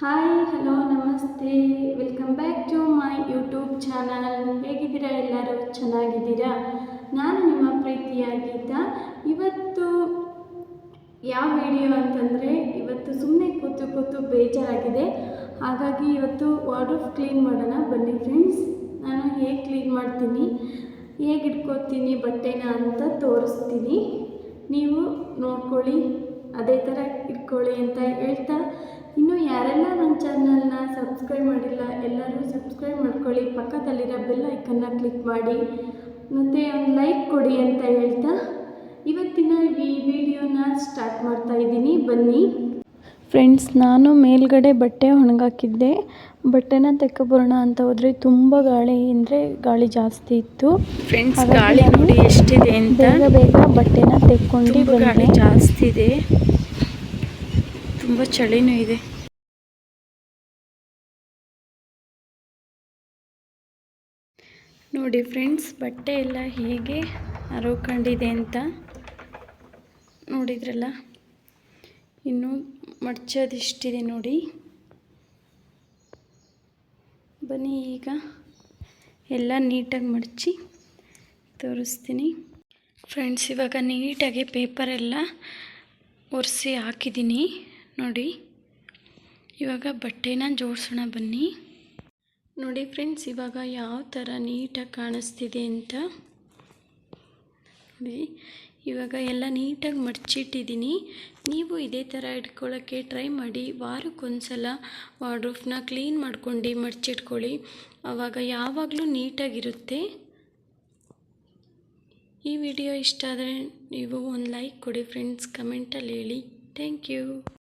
Hi hello ನಮಸ್ತೆ welcome back to my YouTube channel ಹೇಗಿದ್ದೀರಾ ಎಲ್ಲರೂ? ಚೆನ್ನಾಗಿದ್ದೀರಾ? ನಾನು ನಿಮ್ಮ ಪ್ರೀತಿಯ ಗೀತಾ ಇವತ್ತು ಯಾವ ವಿಡಿಯೋ ಅಂತಂದರೆ, ಇವತ್ತು ಸುಮ್ಮನೆ ಕೂತು ಕೂತು ಬೇಜಾರಾಗಿದೆ. ಹಾಗಾಗಿ ಇವತ್ತು ವಾರ್ಡ್ರೋಬ್ ಕ್ಲೀನ್ ಮಾಡೋಣ ಬನ್ನಿ ಫ್ರೆಂಡ್ಸ್ ನಾನು ಹೇಗೆ ಕ್ಲೀನ್ ಮಾಡ್ತೀನಿ, ಹೇಗೆ ಇಟ್ಕೋತೀನಿ ಬಟ್ಟೆನ ಅಂತ ತೋರಿಸ್ತೀನಿ. ನೀವು ನೋಡ್ಕೊಳ್ಳಿ. ಅದೇ ಥರ ಇಟ್ಕೊಳ್ಳಿ ಅಂತ ಹೇಳ್ತಾ, ಇನ್ನು ಯಾರೆಲ್ಲ ನನ್ನ ಚಾನಲ್ನ ಸಬ್ಸ್ಕ್ರೈಬ್ ಮಾಡಿಲ್ಲ, ಎಲ್ಲರೂ ಸಬ್ಸ್ಕ್ರೈಬ್ ಮಾಡ್ಕೊಳ್ಳಿ. ಪಕ್ಕದಲ್ಲಿರೋ ಬೆಲ್ ಐಕನ್ನ ಕ್ಲಿಕ್ ಮಾಡಿ, ಮತ್ತು ಒಂದು ಲೈಕ್ ಕೊಡಿ ಅಂತ ಹೇಳ್ತಾ, ಇವತ್ತಿನ ಈ ವಿಡಿಯೋನ ಸ್ಟಾರ್ಟ್ ಮಾಡ್ತಾ ಇದ್ದೀನಿ. ಬನ್ನಿ. ಫ್ರೆಂಡ್ಸ್ ನಾನು ಮೇಲ್ಗಡೆ ಬಟ್ಟೆ ಒಣಗಾಕಿದ್ದೆ. ಬಟ್ಟೆನ ತೆಕ್ಕೊಬರೋಣ ಅಂತ ಹೋದರೆ ತುಂಬ ಗಾಳಿ ಅಂದರೆ ಗಾಳಿ ಜಾಸ್ತಿ ಇತ್ತು. ಫ್ರೆಂಡ್ಸ್ ಗಾಳಿ ನೋಡಿ ಎಷ್ಟಿದೆ ಅಂತ. ಬೇಗ ಬೇಗ ಬಟ್ಟೆನ ತೆಕ್ಕೊಂಡು ಗಾಳಿ ಜಾಸ್ತಿ ಇದೆ. ತುಂಬ ಚಳಿನೂ ಇದೆ. ನೋಡಿ ಫ್ರೆಂಡ್ಸ್ ಬಟ್ಟೆ ಎಲ್ಲ ಹೇಗೆ ಹರಕೊಂಡಿದೆ ಅಂತ ನೋಡಿದ್ರಲ್ಲ? ಇನ್ನು ಮಡ್ಚೋದಿಷ್ಟಿದೆ ನೋಡಿ. ಬನ್ನಿ ಈಗ ಎಲ್ಲ ನೀಟಾಗಿ ಮಡಚಿ ತೋರಿಸ್ತೀನಿ. ಫ್ರೆಂಡ್ಸ್ ಇವಾಗ ನೀಟಾಗಿ ಪೇಪರೆಲ್ಲ ಒರೆಸಿ ಹಾಕಿದ್ದೀನಿ. ನೋಡಿ, ಇವಾಗ ಬಟ್ಟೆನ ಜೋಡಿಸೋಣ ಬನ್ನಿ. ನೋಡಿ ಫ್ರೆಂಡ್ಸ್ ಇವಾಗ ಯಾವ ಥರ ನೀಟಾಗಿ ಕಾಣಿಸ್ತಿದೆ ಅಂತ. ನೋಡಿ. ಇವಾಗ ಎಲ್ಲ ನೀಟಾಗಿ ಮಡಚಿಟ್ಟಿದ್ದೀನಿ. ನೀವು ಇದೇ ಥರ ಇಟ್ಕೊಳ್ಳೋಕ್ಕೆ ಟ್ರೈ ಮಾಡಿ. ವಾರಕ್ಕೊಂದ್ಸಲ ವಾಡ್ರೂಫ್ನ ಕ್ಲೀನ್ ಮಾಡ್ಕೊಂಡು ಮಡಚಿಟ್ಕೊಳ್ಳಿ. ಆವಾಗ ಯಾವಾಗಲೂ ನೀಟಾಗಿರುತ್ತೆ. ಈ ವಿಡಿಯೋ ಇಷ್ಟ ಆದರೆ ನೀವು ಒಂದು ಲೈಕ್ ಕೊಡಿ ಫ್ರೆಂಡ್ಸ್. ಕಮೆಂಟಲ್ಲಿ ಹೇಳಿ. Thank you.